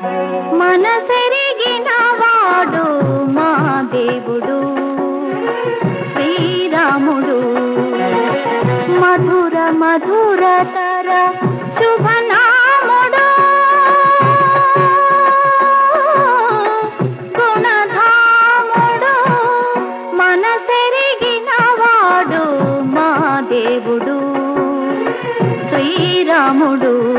మనసెరిగిన వాడు మా దేవుడు శ్రీరాముడు. మధుర మధురతర శుభనాముడు. గుణధాముడు మనసెరిగిన వాడు మా దేవుడు శ్రీరాముడు.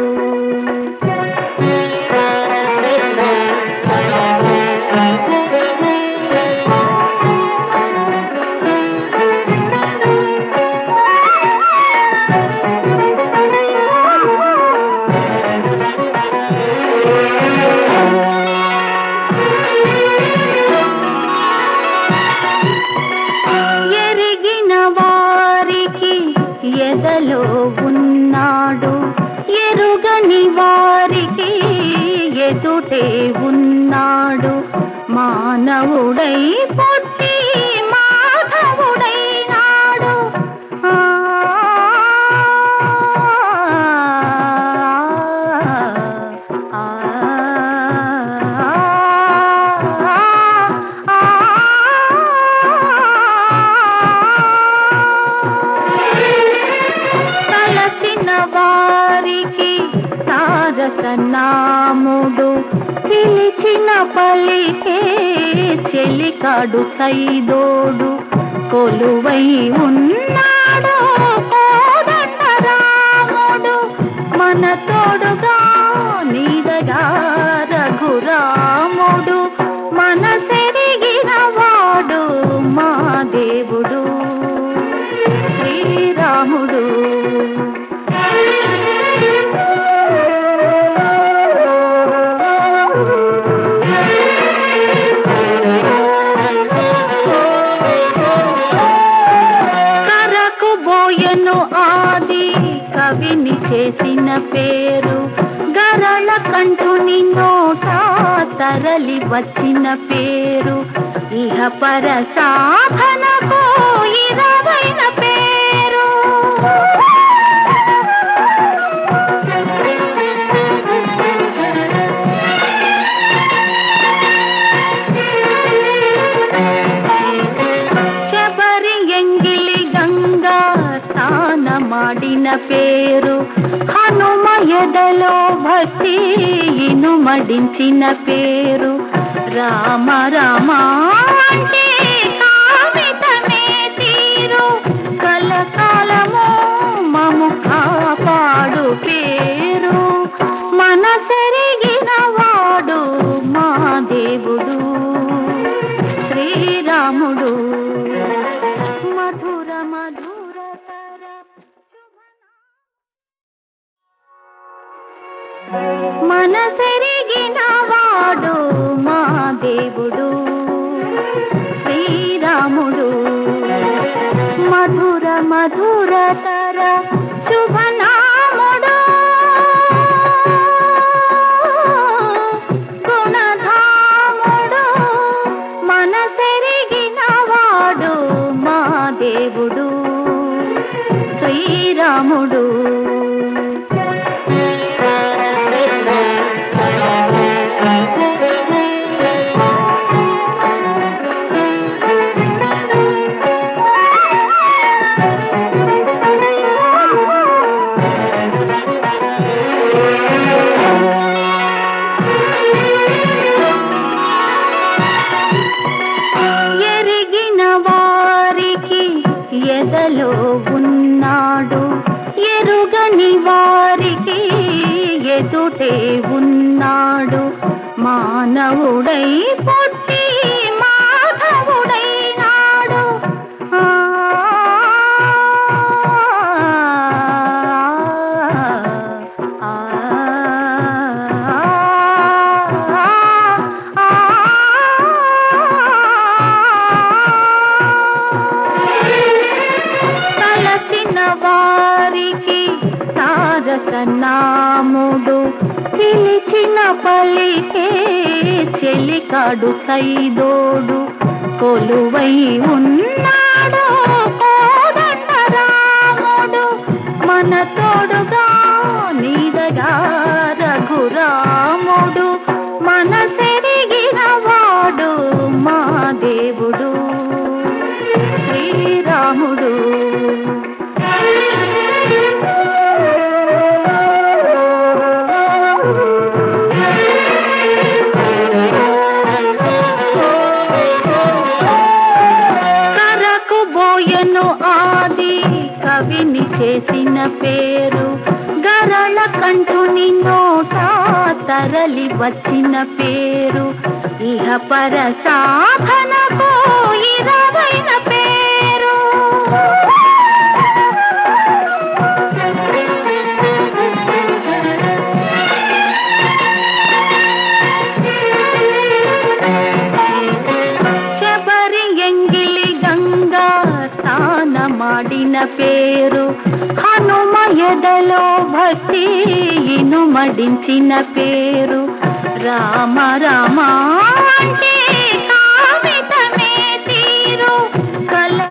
పలికే చెలికాడు సైదోడు కొలువై ఉన్నాడు కోదండ రాముడు మన తోడుగా నీడగా రఘురాముడు మన సెరిగిన వాడు మా దేవుడు. శ్రీరాముడు. చేసిన పేరు. గరళ కంటుని నోట తరలి వచ్చిన పేరు. ఇహ పర సాధనకు ఇరవైన మాడిన పేరు హనుమ ఎదలో భక్తి ఇనుమడించిన పేరు రామ రామా అంటే మనసెరిగిన వాడు మా దేవుడు. శ్రీరాముడు. మధుర మధురతర శుభనాముడు. గుణధాముడు. మనసెరిగిన వాడు మా దేవుడు. శ్రీరాముడు. వారికి ఎదుటే ఉన్నాడు మానవుడై నాముడు పిలిచిన పలికే చెలికాడు సైదోడు కొలువై ఉన్నాడు కోదండ రాముడు మన తోడుగా నీడగా ఆయను ఆది కవిని చేసిన పేరు. గరళ కంటుని నోట తరలి వచ్చిన పేరు. ఇహ పర సాధన పోయిన పేరు. హనుమ ఎదలో భక్తి ఇనుమడించిన పేరు. రామ రామ అంటే